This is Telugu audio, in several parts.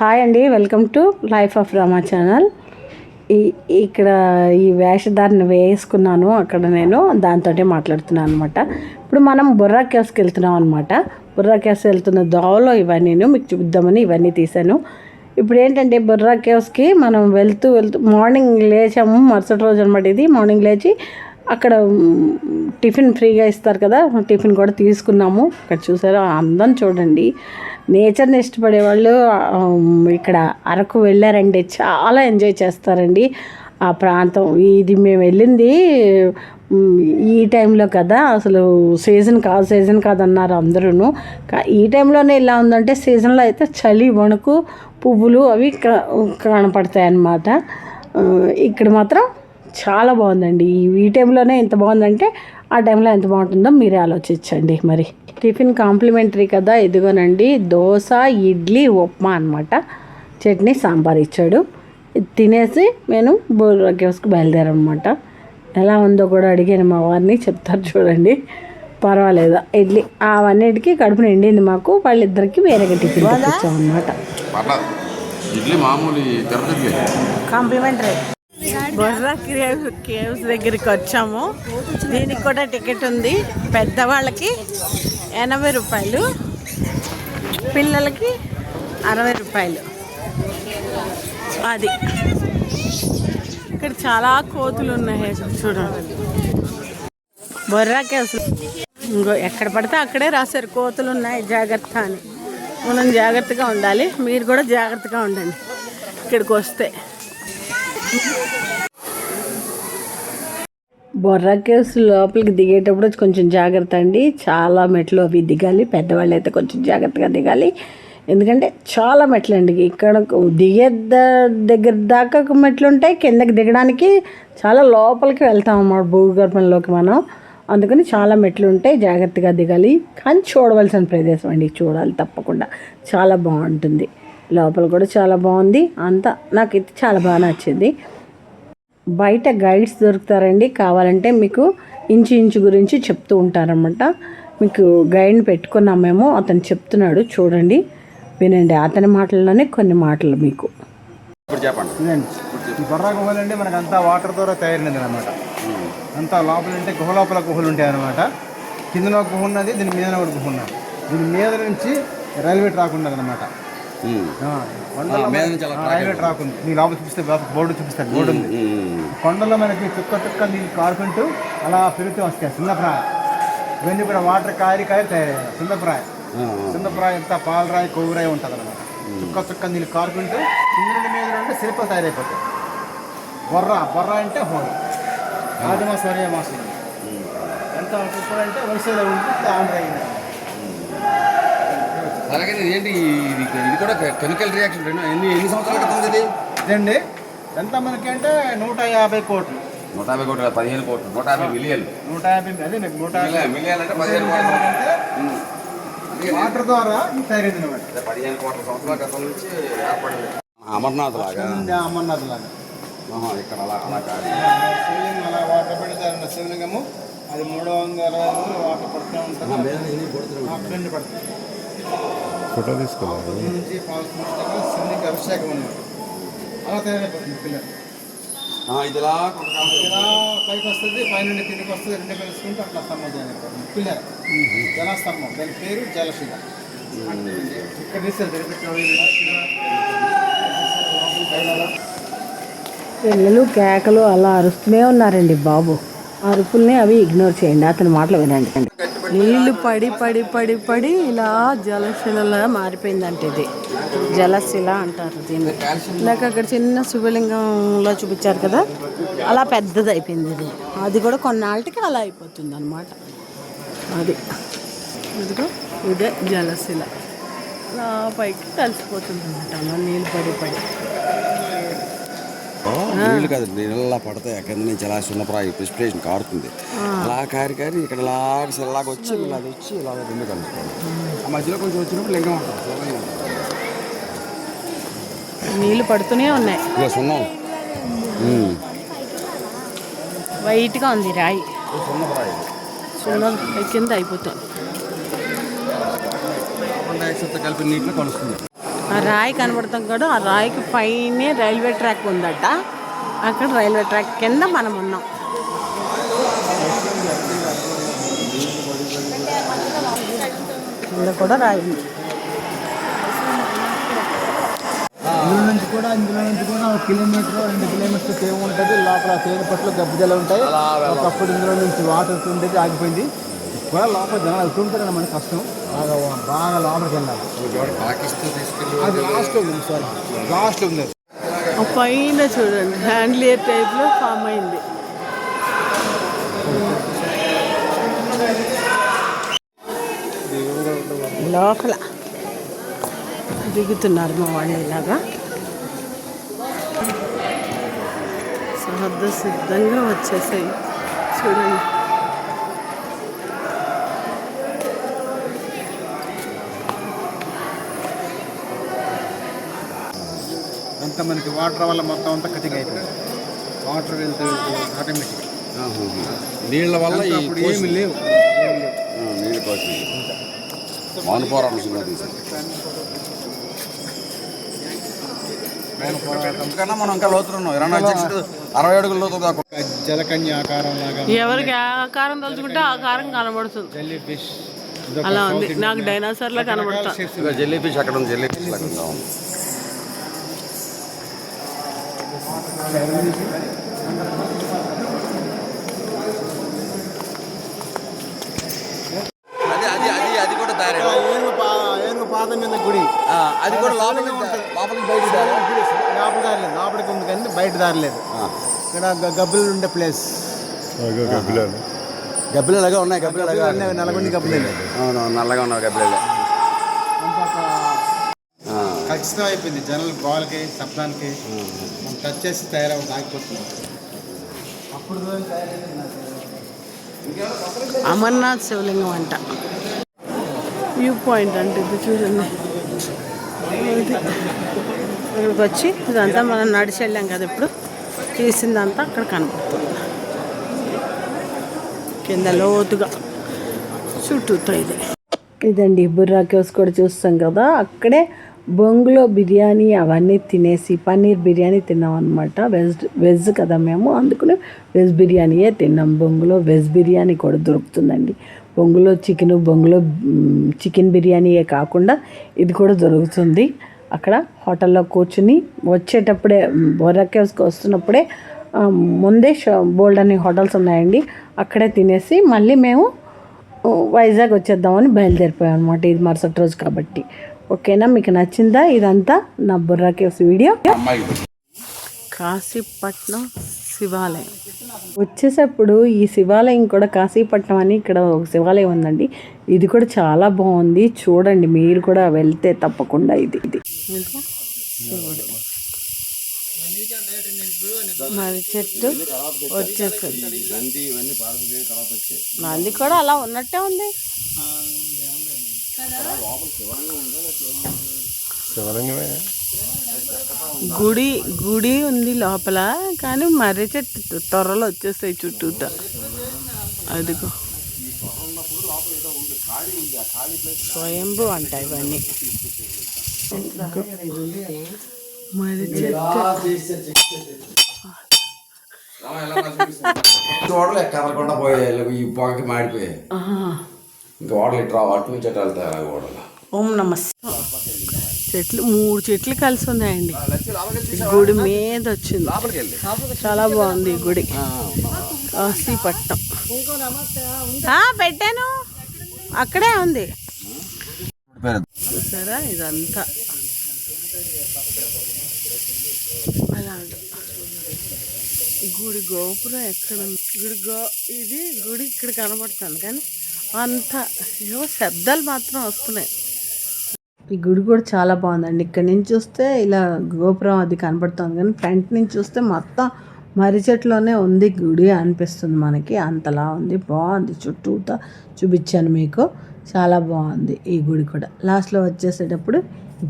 హాయ్ అండి welcome to life of Rama channel ఈ ఇక్కడ ఈ వేషధారణ వేసుకున్నాను అక్కడ నేను దాంతో మాట్లాడుతున్నాను అనమాట ఇప్పుడు మనం బుర్రా కేవ్స్కి వెళ్తున్నాం అనమాట బుర్రా కేవ్స్ వెళ్తున్న దోవలో ఇవన్నీ నేను మీకు చూద్దామని ఇవన్నీ తీశాను. ఇప్పుడు ఏంటంటే బుర్రా కేవ్స్కి మనం వెళ్తూ వెళ్తూ మార్నింగ్ లేచాము మరుసటి రోజు అనమాట ఇది. మార్నింగ్ లేచి అక్కడ టిఫిన్ ఫ్రీగా ఇస్తారు కదా టిఫిన్ కూడా తీసుకున్నాము. అక్కడ చూసారా అందం చూడండి. నేచర్ని ఇష్టపడే వాళ్ళు ఇక్కడ అరకు వెళ్ళారండి. చాలా ఎంజాయ్ చేస్తారండి ఆ ప్రాంతం. ఇది మేము వెళ్ళింది ఈ టైంలో కదా అసలు సీజన్ కాదు సీజన్ కాదన్నారు అందరూ ఈ టైంలోనే ఇలా ఉందంటే సీజన్లో అయితే చలి వణుకు పువ్వులు అవి కనపడతాయి అన్నమాట ఇక్కడ మాత్రం చాలా బాగుందండి. ఈ ఈ టైంలోనే ఎంత బాగుందంటే ఆ టైంలో ఎంత బాగుంటుందో మీరే ఆలోచించండి మరి. టిఫిన్ కాంప్లిమెంటరీ కదా ఇదిగోనండి. దోశ ఇడ్లీ ఉప్మా అనమాట చట్నీ సాంబార్ ఇచ్చాడు. తినేసి నేను బోర్రా కేవ్స్కి బయలుదేరనమాట ఎలా ఉందో కూడా అడిగాను మా వారిని. చెప్తారు చూడండి. పర్వాలేదు. ఇడ్లీ అవన్నిటికీ కడుపు నిండింది మాకు. వాళ్ళిద్దరికి వేరేగా టిఫిన్ పర్లేదు. ఇడ్లీ మామూలు కాంప్లిమెంటరీ. బొర్రా కేవ్స్ కేవ్స్ దగ్గరికి వచ్చాము. దీనికి కూడా టికెట్ ఉంది. పెద్దవాళ్ళకి ఎనభై రూపాయలు పిల్లలకి అరవై రూపాయలు. అది. ఇక్కడ చాలా కోతులు ఉన్నాయి. చూడండి బొర్రా కేవ్స్ ఇంకో ఎక్కడ పడితే అక్కడే రాశారు. కోతులు ఉన్నాయి. జాగ్రత్త అని. మనం జాగ్రత్తగా ఉండాలి. మీరు కూడా జాగ్రత్తగా ఉండండి. ఇక్కడికి వస్తే. బొర్రా కేవ్స్ లోపలికి దిగేటప్పుడు కొంచెం జాగ్రత్త అండి. చాలా మెట్లు అవి దిగాలి. పెద్దవాళ్ళు అయితే కొంచెం జాగ్రత్తగా దిగాలి. ఎందుకంటే చాలా మెట్లు అండి. ఇక్కడ దిగే ద- దగ్గర దాకా మెట్లు ఉంటాయి. కిందకి దిగడానికి చాలా లోపలికి వెళ్తాం అన్నమాట భూగర్భంలోకి మనం. అందుకని చాలా మెట్లు ఉంటాయి. జాగ్రత్తగా దిగాలి. కానీ చూడవలసిన ప్రదేశం అండి. చూడాలి తప్పకుండా. చాలా బాగుంటుంది. లోపల కూడా చాలా బాగుంది. అంతా నాకైతే చాలా బాగా నచ్చింది. బయట గైడ్స్ దొరుకుతారండి. కావాలంటే మీకు ఇంచు ఇంచు గురించి చెప్తూ ఉంటారన్నమాట. మీకు గైడ్ని పెట్టుకున్నాం మేము. అతను చెప్తున్నాడు. చూడండి. వినండి. అతని మాటల్లోనే కొన్ని మాటలు మీకు. ఇప్పుడు చెప్పండి. ఇదండి ఈ బొర్రా గుహలు అంటే మనకు అంతా వాటర్ ద్వారా తయారైనది అనమాట అంతా లోపల అంటే గుహ లోపల గుహలు ఉంటాయి అనమాట కిందన ఒక గుహ ఉన్నది దీని మీద ఒక గుహ ఉన్నది. దీని మీద నుంచి రైల్వే ట్రాక్ ఉన్నది అనమాట ట్రాక్ ఉంది. లోపల చూపిస్తే బోర్డు చూపిస్తారు బోర్డు ఉంది. కొండలో మనకి చుక్క చుక్క నీళ్ళు కారుకుంటూ అలా పెరుగుతూ వస్తాయి. సున్నప్రాయ. ఇవన్నీ కూడా వాటర్ కారి కారి తయారయ్యాయి. సున్నప్రాయ. ఆ, సున్నప్రాయ అంతా పాలరాయి కొవ్వురాయి ఉంటుంది అనమాట చుక్క చుక్క నీళ్ళు కారుకుంటూ కింద నుండి మీద నుండి శిల్పాలు తయారైపోతాయి. బొర్ర. బొర్ర అంటే హోల్. ఆదిమ సూర్య మాసం ఎంత ఇప్పుడు అంటే వయసులో ఉంటుంది ఆంధ్ర అయింది. అలాగే ఏంటి ఇది ఇది కూడా కెమికల్ రియాక్షన్ రెండు ఎన్ని ఎన్ని సంవత్సరాల క్రితం ఇది? ఇదండి. ఎంత మనకి అంటే నూట యాభై కోట్లు. నూట యాభై కోట్లు పదిహేను కోట్లు నూట యాభై మిలియన్ నూట యాభై అదే నూట యాభై మిలియన్ అంటే పదిహేను కోట్లు వాటర్ ద్వారా తయారైంది అనమాట. పదిహేను కోట్ల సంవత్సరాల క్రితం నుంచి ఏర్పడింది. అమర్నాథ్ లాగా. అమర్నాథ్ లాగా. ఇక్కడ అలా అలా కాదు. శివలింగం అలా వాటర్ పెడతారు శివలింగము. అది మూడు వందల అరవై వాటర్ పడుతూ ఉంటుంది. పడుతుంది. ఫోటో తీసుకోవాలి నుంచి శివునికి అభిషేకం ఉన్నది అలా తయారైపోతుంది పిల్లలు. ఇలా పైకి వస్తుంది పైనుండి కిందకి వస్తుంది రెండు కలుసుకుంటే అట్లా స్తంభం తయారైపోతుంది. పిల్లలు. జలస్తంభం. దాని పేరు జలశిల. ఇక్కడ తీస్తారు పిల్లలు కేకలు అలా అరుస్తూనే ఉన్నారండి బాబు. ఆ అరుపుల్ని అవి ఇగ్నోర్ చేయండి అతని మాటలు వినండి. నీళ్ళు పడి పడి పడి పడి ఇలా జలశిలలా మారిపోయిందంటే ఇది. జలశిల అంటారు దీన్ని. ఇందాక అక్కడ చిన్న శివలింగంలో చూపించారు కదా అలా పెద్దది అయిపోయింది ఇది. అది కూడా కొన్నాళ్ళకి అలా అయిపోతుంది అనమాట అది. ఇదిగో ఇదే జలశిల. పైకి కలిసిపోతుంది అనమాట అలా నీళ్ళు పడి పడి. నీళ్ళు కాదు నీళ్ళ పడతాయి. అక్కడ నుంచి అలా సున్నప్రాయ ప్రిస్పిరేషన్ కారుతుంది. అలా కారి కారి ఇక్కడ ఇలాగ వచ్చి ఇలా వచ్చి ఇలా రెండు ఆ మధ్యలో కొంచెం వచ్చినప్పుడు లింగం ఉంటుంది. నీళ్ళు పడుతూనే ఉన్నాయి. సున్నం. వైట్గా ఉంది రాయి. సున్నప్రాయ. సున్నం కింద అయిపోతుంది. కార్బన్ డైఆక్సైడ్తో కలిపి నీటిలో కలుస్తుంది. ఆ రాయి కనబడతాం కూడా ఆ రాయికి పైనే రైల్వే ట్రాక్ ఉందట. అక్కడ రైల్వే ట్రాక్ కింద మనం ఉన్నాం. కింద కూడా రాయి ఉంది. ఇందులో నుంచి కూడా ఇందులో నుంచి కూడా ఒక కిలోమీటర్ రెండు కిలోమీటర్స్ ఉంటుంది. లోపల తేనె పట్లు గబ్బిదలు ఉంటాయి. ఒకప్పుడు ఇందులో నుంచి వాటర్ ఉండేది ఆగిపోయింది. కూడా లోపల జనాలు వెళ్తుంటారు మనకి కష్టం. బాగా బాగా లోపలికి వెళ్ళాలి. అది లాస్ట్లో ఉంది సారీ లాస్ట్లో ఉంది అది. ఆ పైన చూడండి హ్యాండ్లియర్ టైప్లో ఫామ్ అయింది. లోపల దిగుతున్నారు మా వాళ్ళు ఇలాగా. సహద్ద సిద్ధంగా వచ్చేసాయి. చూడండి. అంతా మనకి వాటర్ వల్ల మొత్తం అంతా కటింగ్ అయిపోయింది. వాటర్ వెళ్తూ ఆటోమేటిక్ నీళ్ళ వల్ల ఈ అప్పుడు ఏమి లేవు. నీళ్ళు కోసి మానుపోరాటం సినిమా తీసాం కన్నా మనం ఇంకా లోతున్నాం ఇరవై అధ్యక్షుడు అరవై అడుగుల లోతు దాకా జలకన్య ఆకారం లాగా ఎవరికి ఆకారం తలుచుకుంటే ఆకారం కనబడుతుంది. Jelly fish. అలా ఉంది. నాకు డైనోసార్లా కనబడతా. ఇక జెల్లీ ఫిష్ అక్కడ ఉంది. జెల్లీ ఫిష్ లాగా ఉందా. అది అది అది అది కూడా దారి. ఏనుగు పాదం మీద గుడి. అది కూడా లోపలికి లోపలికి బయట దారి. లోపల దారి లేదు లోపలికి ఉంది కానీ బయట దారి లేదు ఇక్కడ గబ్బిలు ఉండే ప్లేస్ గబ్బిలాలు. గబ్బిలలాగా ఉన్నాయి గబ్బిలలాగా ఉన్నాయి, నల్గొండ గబ్బిలు అవును నల్లగా ఉన్నారు గబ్బిలలు. ఖచ్చితం అయిపోయింది జనరల్ గోల్కి శబ్దానికి. టచ్ చేసి తయారవుతుంది ఆగిపోతుంది అప్పుడు అమర్నాథ్ శివలింగం అంట. వ్యూ పాయింట్ అంటే ఇది చూడండి. ఇక్కడికి వచ్చి ఇదంతా మనం నడిచి వెళ్ళాం కదా ఇప్పుడు. తీసిందంతా అక్కడ కనపడుతుంది. కింద లోతుగా. చుట్టూతో ఇది. ఇదండి బుర్రా కేవ్స్ కూడా చూస్తాం కదా. అక్కడే బొంగులో బిర్యానీ అవన్నీ తినేసి పన్నీర్ బిర్యానీ తిన్నాం అనమాట వెజ్ వెజ్ కదా మేము. అందుకునే వెజ్ బిర్యానీయే తిన్నాం. బొంగులో వెజ్ బిర్యానీ కూడా దొరుకుతుందండి. బొంగులో చికెన్ బొంగులో చికెన్ బిర్యానీయే కాకుండా ఇది కూడా దొరుకుతుంది. అక్కడ హోటల్లో కూర్చుని వచ్చేటప్పుడే బొర్రకేవ్స్కి వస్తున్నప్పుడే ముందే బోల్డ్ అనే హోటల్స్ ఉన్నాయండి. అక్కడే తినేసి మళ్ళీ మేము వైజాగ్ వచ్చేద్దామని బయలుదేరిపోయాం అనమాట ఇది మరుసటి రోజు కాబట్టి. ఓకేనా? మీకు నచ్చిందా? ఇదంతా నా బుర్రా కేవ్స్ వీడియో. కాశీపట్నం శివాలయం. వచ్చేటప్పుడు ఈ శివాలయం కూడా కాశీపట్నం అని ఇక్కడ ఒక శివాలయం ఉందండి. ఇది కూడా చాలా బాగుంది. చూడండి మీరు కూడా వెళ్తే తప్పకుండా ఇది. ఇది. మరి చెట్టు వచ్చేస్తుంది నంది కూడా అలా ఉన్నట్టే ఉంది. శివలింగమే గుడి గుడి ఉంది లోపల కానీ మర్రి చెట్టు త్వరలో వచ్చేస్తాయి చుట్టూత. అదిగో. స్వయంభూ అంట ఇవన్నీ. మర్రి చెట్టు. ఓడలు కదలకుండా పోయాయి ఈ పొగకి మాడిపోయాయి. ఇంకా వాటర్ ఇట్లా అటు నుంచి అట్లా వెళ్తాయి ఓం నమస్తే చెట్లు మూడు చెట్లు కలిసి ఉన్నాయండి. గుడి మీద వచ్చింది. చాలా బాగుంది గుడి. కాశీపట్నం ఆ, పెట్టాను. అక్కడే ఉంది. చూసారా? ఇదంతా. గుడి గోపురం ఎక్కడ గుడి గో ఇది గుడి ఇక్కడ కనబడుతుంది కానీ అంత ఏవో శబ్దాలు మాత్రం వస్తున్నాయి. ఈ గుడి కూడా చాలా బాగుందండి. ఇక్కడ నుంచి చూస్తే ఇలా గోపురం అది కనబడుతుంది కానీ ఫ్రంట్ నుంచి చూస్తే మొత్తం మర్రి చెట్లోనే ఉంది గుడి అనిపిస్తుంది మనకి. అంతలా ఉంది బాగుంది. చుట్టూతా చూపించాను మీకు. చాలా బాగుంది ఈ గుడి కూడా. లాస్ట్లో వచ్చేసేటప్పుడు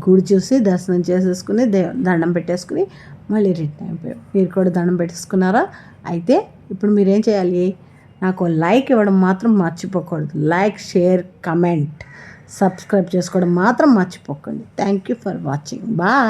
గుడి చూసి దర్శనం చేసేసుకుని దే దండం పెట్టేసుకుని మళ్ళీ రిటర్న్ అయిపోయాం. మీరు కూడా దండం పెట్టేసుకున్నారా? అయితే ఇప్పుడు మీరేం చేయాలి? నాకు లైక్ ఇవ్వడం మాత్రం మర్చిపోకూడదు. లైక్ షేర్ కమెంట్ సబ్స్క్రైబ్ చేసుకోవడం మాత్రం మర్చిపోకండి. Thank you for watching. Bye.